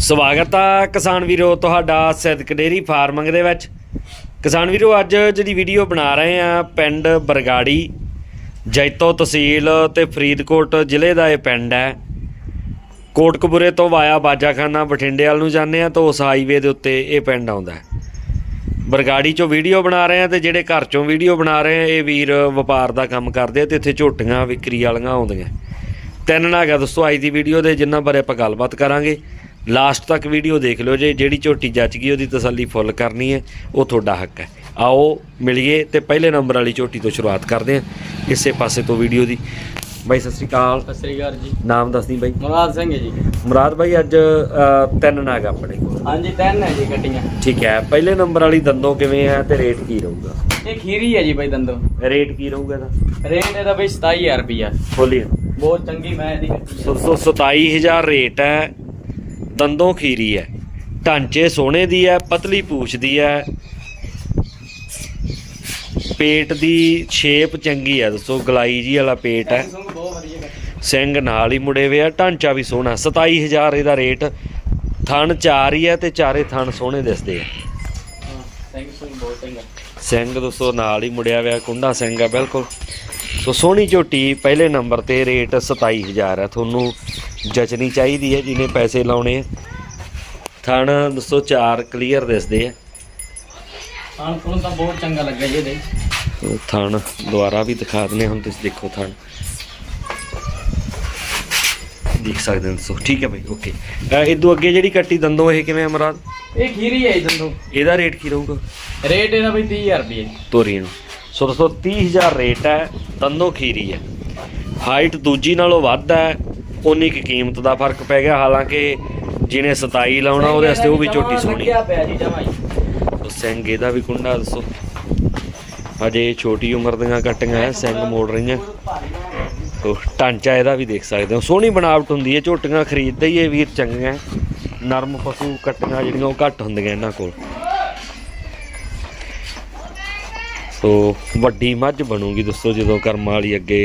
ਸਵਾਗਤ ਆ ਕਿਸਾਨ ਵੀਰੋ, ਤੁਹਾਡਾ ਸਿੱਧਕ ਡੇਰੀ ਫਾਰਮਿੰਗ ਦੇ ਵਿੱਚ। ਕਿਸਾਨ ਵੀਰੋ, ਅੱਜ ਜਿਹੜੀ ਵੀਡੀਓ ਬਣਾ ਰਹੇ ਆ ਪਿੰਡ ਬਰਗਾੜੀ, ਜੈਤੋ ਤਹਿਸੀਲ ਤੇ ਫਰੀਦਕੋਟ ਜ਼ਿਲ੍ਹੇ ਦਾ ਇਹ ਪਿੰਡ ਹੈ। ਕੋਟਕਪੂਰੇ ਤੋਂ ਵਾਇਆ ਬਾਜਾਖਾਨਾ ਬਠਿੰਡੇ ਵੱਲ ਨੂੰ ਜਾਂਦੇ ਆ ਤਾਂ ਉਸ ਹਾਈਵੇ ਦੇ ਉੱਤੇ ਇਹ ਪਿੰਡ ਆਉਂਦਾ ਹੈ। ਬਰਗਾੜੀ ਚੋਂ ਵੀਡੀਓ ਬਣਾ ਰਹੇ ਆ ਤੇ ਜਿਹੜੇ ਘਰ ਚੋਂ ਵੀਡੀਓ ਬਣਾ ਰਹੇ ਆ, ਇਹ ਵੀਰ ਵਪਾਰ ਦਾ ਕੰਮ ਕਰਦੇ ਆ ਤੇ ਇੱਥੇ ਝੋਟੀਆਂ ਵਿਕਰੀ ਵਾਲੀਆਂ ਆਉਂਦੀਆਂ। ਤਿੰਨ ਨਾਗਾ ਦੋਸਤੋ, ਅੱਜ ਦੀ ਵੀਡੀਓ ਦੇ ਜਿੰਨਾ ਬਾਰੇ ਆਪਾਂ ਗੱਲਬਾਤ ਕਰਾਂਗੇ। ਲਾਸਟ ਤੱਕ ਵੀਡੀਓ ਦੇਖ ਲਿਓ ਜੇ ਜਿਹੜੀ ਝੋਟੀ ਜੱਚ ਗਈ ਉਹਦੀ ਤਸੱਲੀ ਫੁੱਲ ਕਰਨੀ ਹੈ ਉਹ ਤੁਹਾਡਾ ਹੱਕ ਹੈ। ਆਓ ਮਿਲੀਏ ਤੇ ਪਹਿਲੇ ਨੰਬਰ ਵਾਲੀ ਝੋਟੀ ਤੋਂ ਸ਼ੁਰੂਆਤ ਕਰਦੇ ਹਾਂ ਇਸੇ ਪਾਸੇ ਤੋਂ ਵੀਡੀਓ ਦੀ। ਬਾਈ ਸਤਿ ਸ੍ਰੀ ਅਕਾਲ। ਸਤਿ ਸ੍ਰੀ ਅਕਾਲ ਜੀ। ਨਾਮ ਦੱਸਦੀ ਬਾਈ। ਮੁਰਾਦ ਸਿੰਘ ਹੈ ਜੀ। ਮੁਰਾਦ ਬਾਈ ਅੱਜ ਅ, ਤਿੰਨ ਨਾਗ ਆਪਣੇ ਕੋਲ। ਹਾਂਜੀ ਤਿੰਨ ਹੈ ਜੀ ਗੱਡੀਆਂ ਠੀਕ ਹੈ ਪਹਿਲੇ ਨੰਬਰ ਵਾਲੀ ਦੰਦੋਂ ਕਿਵੇਂ ਹੈ ਤੇ ਰੇਟ ਕੀ ਰਹੂਗਾ? ਇਹ ਖੀਰੀ ਹੈ ਜੀ ਬਾਈ ਦੰਦੋ। ਰੇਟ ਕੀ ਰਹੂਗਾ ਇਹਦਾ? ਰੇਟ ਇਹਦਾ ਬਈ 27000 ਰੁਪਿਆ ਬੋਲੀਏ। ਬਹੁਤ ਚੰਗੀ ਮੈਂ ਇਹਦੀ ਗੱਡੀ ਹੈ। ਸੋ ਸੋ 27000 ਰੇਟ ਹੈ ਦੰਦੋਂ ਖੀਰੀ ਹੈ ਢਾਂਚੇ ਸੋਨੇ ਦੀ ਹੈ ਪਤਲੀ ਪੂਛ ਦੀ ਹੈ ਪੇਟ ਦੀ ਸ਼ੇਪ ਚੰਗੀ ਹੈ ਦੱਸੋ ਗਲਾਈ ਜੀ ਵਾਲਾ ਪੇਟ ਹੈ ਸਿੰਘ ਨਾਲ ਹੀ ਮੁੜੇ ਹੋਏ ਆ ਢਾਂਚਾ ਵੀ ਸੋਹਣਾ 27000 ਇਹਦਾ ਰੇਟ। ਥਣ ਚਾਰ ਹੀ ਹੈ ਤੇ ਚਾਰੇ ਥਣ ਸੋਹਣੇ ਦਿਸਦੇ ਆ ਸਿੰਘ ਦੋਸਤੋ ਨਾਲ ਹੀ ਮੁੜਿਆ ਹੋਇਆ ਕੁੰਡਾ ਸਿੰਘ ਆ ਬਿਲਕੁਲ। ਸੋ ਸੋਹਣੀ ਝੋਟੀ ਪਹਿਲੇ ਨੰਬਰ ਤੇ ਰੇਟ 27000 ਹੈ। ਤੁਹਾਨੂੰ ਜਚਣੀ ਚਾਹੀਦੀ ਹੈ ਜਿਹਨੇ ਪੈਸੇ ਲਾਉਣੇ ਆ ਥਣ ਦੋਸਤੋ ਚਾਰ ਕਲੀਅਰ ਦਿਸਦੇ ਆ ਹਾਂ ਤੁਹਾਨੂੰ ਤਾਂ ਬਹੁਤ ਚੰਗਾ ਲੱਗਾ ਜੀ ਇਹਦੇ। ਸੋ ਥਣ ਦੁਆਰਾ ਵੀ ਦਿਖਾ ਦਿੰਦੇ ਹੁਣ ਤੁਸੀਂ ਦੇਖੋ ਥਣ। ਦੇਖ ਸਕਦੇ ਹੋ ਠੀਕ ਹੈ ਭਾਈ ਓਕੇ। ਇਦੋਂ ਅੱਗੇ ਜਿਹੜੀ ਕੱਟੀ ਦੰਦੋਂ ਇਹ ਕਿਵੇਂ ਅਮਰਾਦ ਇਹ ਖੀਰੀ ਹੈ ਦੰਦੋ। ਇਹਦਾ ਰੇਟ ਕੀ ਰਹੂਗਾ? ਰੇਟ ਇਹਦਾ ਬਈ 30000 ਰੁਪਏ। ਤੋਰੀ ਨੂੰ। ਸੋ ਦੋਸਤੋ 30000 ਰੇਟ ਹੈ। ਦੰਦੋਂ ਖੀਰੀ ਹੈ। ਹਾਈਟ ਦੂਜੀ ਨਾਲੋਂ ਵੱਧ ਹੈ। ਉਨੀ ਕੁ ਕੀਮਤ ਦਾ ਫ਼ਰਕ ਪੈ ਗਿਆ। ਹਾਲਾਂਕਿ ਜਿਹਨੇ 27 ਲਾਉਣਾ ਉਹਦੇ ਵਾਸਤੇ ਉਹ ਵੀ ਝੋਟੀ ਸੋਹਣੀ ਲੱਗਿਆ ਪਿਆ ਜੀ ਜਮਾਂ ਜੀ ਸੋ ਸਿੰਘ ਇਹਦਾ ਵੀ ਕੁੰਡਾ ਦੱਸੋ। ਹਜੇ ਛੋਟੀ ਉਮਰ ਦੀਆਂ ਕੱਟੀਆਂ ਸਿੰਘ ਮੋੜ ਰਹੀਆਂ। ਸੋ ਢਾਂਚਾ ਇਹਦਾ ਵੀ ਦੇਖ ਸਕਦੇ ਹੋ। ਸੋਹਣੀ ਬਣਾਵਟ ਹੁੰਦੀ ਹੈ। ਝੋਟੀਆਂ ਖਰੀਦਦੇ ਹੀ ਇਹ ਵੀਰ ਚੰਗੀਆਂ। ਨਰਮ ਪਸ਼ੂ ਕੱਟੀਆਂ ਜਿਹੜੀਆਂ ਉਹ ਘੱਟ ਹੁੰਦੀਆਂ ਇਹਨਾਂ ਕੋਲ। ਸੋ ਵੱਡੀ ਮੱਝ ਬਣੂਗੀ ਦੋਸਤੋ ਜਦੋਂ ਕਰਮਾਂ ਵਾਲੀ ਅੱਗੇ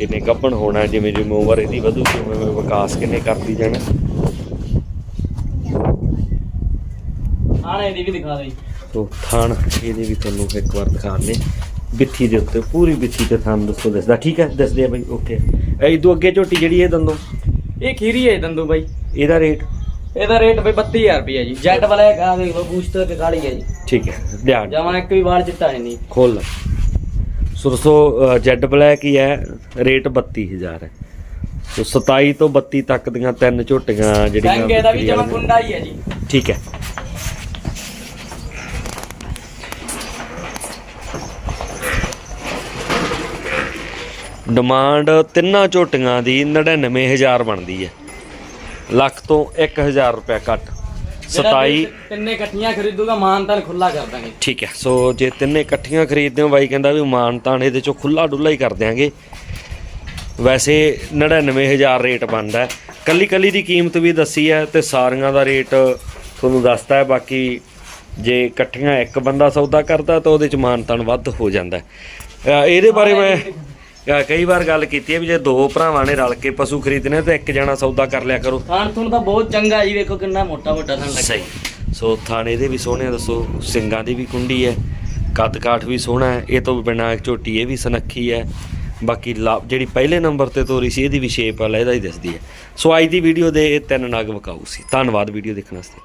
ਇਹਨੇ ਗੱਭਣ ਹੋਣਾ ਜਿਵੇਂ ਜਿਵੇਂ ਉਮਰ ਇਹਦੀ ਵਧੂ ਉਵੇਂ ਉਵੇਂ ਵਿਕਾਸ ਕਿੰਨੇ ਕਰਦੀ ਜਾਣਾ। ਆਣੇ ਇਹਦੀ ਵੀ ਦਿਖਾ ਦੇ। ਸੋ ਥਣ ਇਹਦੇ ਵੀ ਤੁਹਾਨੂੰ ਇੱਕ ਵਾਰ ਦਿਖਾਣੇ ਬਿੱਥੀ ਦੇ ਉੱਤੇ ਪੂਰੀ ਬਿੱਥੀ ਤੇ ਥਣ ਦੱਸੋ ਦੱਸਦਾ। ਠੀਕ ਹੈ ਦੱਸਦੇ ਆ ਬਈ ਓਕੇ ਇਹ ਤੋਂ ਅੱਗੇ ਝੋਟੀ ਜਿਹੜੀ ਇਹ ਦੰਦੋਂ? ਇਹ ਖੀਰੀ ਹੈ ਦੰਦੋ ਬਾਈ। ਇਹਦਾ ਰੇਟ? ਇਹਦਾ ਰੇਟ ਬਈ 32000 ਰੁਪਏ ਜੀ। ਜੈਟ ਵਾਲਾ ਇੱਕ ਆ ਦੇਖ ਲਓ ਬੂਸ਼ ਤੇ ਕਾਲੀ ਹੈ ਜੀ। ਠੀਕ ਹੈ ਧਿਆਨ। ਜਮਾਂ ਇੱਕ ਵੀ ਵਾਲ ਚਿੱਟਾ ਹੈ ਨਹੀਂ। ਖੋਲ ਲੈ ਸੋ ਦੋਸਤੋ ਜੈਡ ਬਲੈਕ ਹੀ ਹੈ ਰੇਟ 32000 ਹੈ। ਸੋ 27 ਤੋਂ 32 ਤੱਕ ਦੀਆਂ ਤਿੰਨ ਝੋਟੀਆਂ ਜਿਹੜੀਆਂ ਇਹਦਾ ਵੀ ਜਮਾਂ। ਕੁੰਡਾ ਹੀ ਹੈ ਜੀ। ਠੀਕ ਹੈ। ਡਿਮਾਂਡ ਤਿੰਨਾਂ ਝੋਟੀਆਂ ਦੀ 99000 ਬਣਦੀ ਹੈ। ਲੱਖ ਤੋਂ 1000 ਰੁਪਏ ਘੱਟ। 27 ਤਿੰਨੇ ਇਕੱਠੀਆਂ ਖਰੀਦੂਗਾ ਮਾਨਤਾਨ ਖੁੱਲਾ ਕਰ ਦਾਂਗੇ। ਠੀਕ ਹੈ ਸੋ ਜੇ ਤਿੰਨੇ ਇਕੱਠੀਆਂ ਖਰੀਦਦੇ ਹੋ ਬਾਈ ਕਹਿੰਦਾ ਵੀ ਮਾਨ ਤਾਨ ਇਹਦੇ ਚੋਂ ਖੁੱਲਾ ਡੁੱਲਾ ਹੀ ਕਰ ਦਿਆਂਗੇ। ਵੈਸੇ 99000 ਰੇਟ ਬਣਦਾ ਹੈ। ਕੱਲੀ ਕੱਲੀ ਦੀ ਕੀਮਤ ਵੀ ਦੱਸੀ ਹੈ ਤੇ ਸਾਰੀਆਂ ਦਾ ਰੇਟ ਤੁਹਾਨੂੰ ਦੱਸਤਾ ਹੈ ਬਾਕੀ ਜੇ ਇਕੱਠੀਆਂ ਇੱਕ ਬੰਦਾ ਸੌਦਾ ਕਰਦਾ ਤਾਂ ਉਹਦੇ ਚ ਮਾਨ ਤਾਨ ਵੱਧ ਹੋ ਜਾਂਦਾ ਇਹਦੇ ਬਾਰੇ ਮੈਂ ਕਈ ਵਾਰ ਗੱਲ ਕੀਤੀ ਹੈ ਵੀ ਜੇ ਦੋ ਭਰਾਵਾਂ ਨੇ ਰਲ ਕੇ ਪਸ਼ੂ ਖਰੀਦਣੇ ਤਾਂ ਇੱਕ ਜਣਾ ਸੌਦਾ ਕਰ ਲਿਆ ਕਰੋ। ਥਾਣ ਤੁਹਾਨੂੰ ਤਾਂ ਬਹੁਤ ਚੰਗਾ ਜੀ ਵੇਖੋ ਕਿੰਨਾ ਮੋਟਾ ਮੋਟਾ ਥਾਣ ਲੱਗਦਾ ਸਹੀ। ਸੋ ਥਾਣੇ ਦੇ ਵੀ ਸੋਹਣੇ ਦੱਸੋ ਸਿੰਗਾਂ ਦੀ ਵੀ ਕੁੰਡੀ ਹੈ ਕੱਦ ਕਾਠ ਵੀ ਸੋਹਣਾ ਹੈ ਇਹ ਤੋਂ ਬਿਨਾਂ ਝੋਟੀ ਇਹ ਵੀ ਸਨੱਖੀ ਹੈ। ਬਾਕੀ ਜਿਹੜੀ ਪਹਿਲੇ ਨੰਬਰ ਤੇ ਤੋਰੀ ਸੀ ਇਹਦੀ ਵੀ ਸ਼ੇਪ ਆ ਇਹਦਾ ਹੀ ਦਿਸਦੀ ਹੈ। ਸੋ ਅੱਜ ਦੀ ਵੀਡੀਓ ਦੇ ਇਹ ਤਿੰਨ ਨਗ ਵਿਕਾਊ ਸੀ ਧੰਨਵਾਦ ਵੀਡੀਓ ਦੇਖਣ ਵਾਸਤੇ।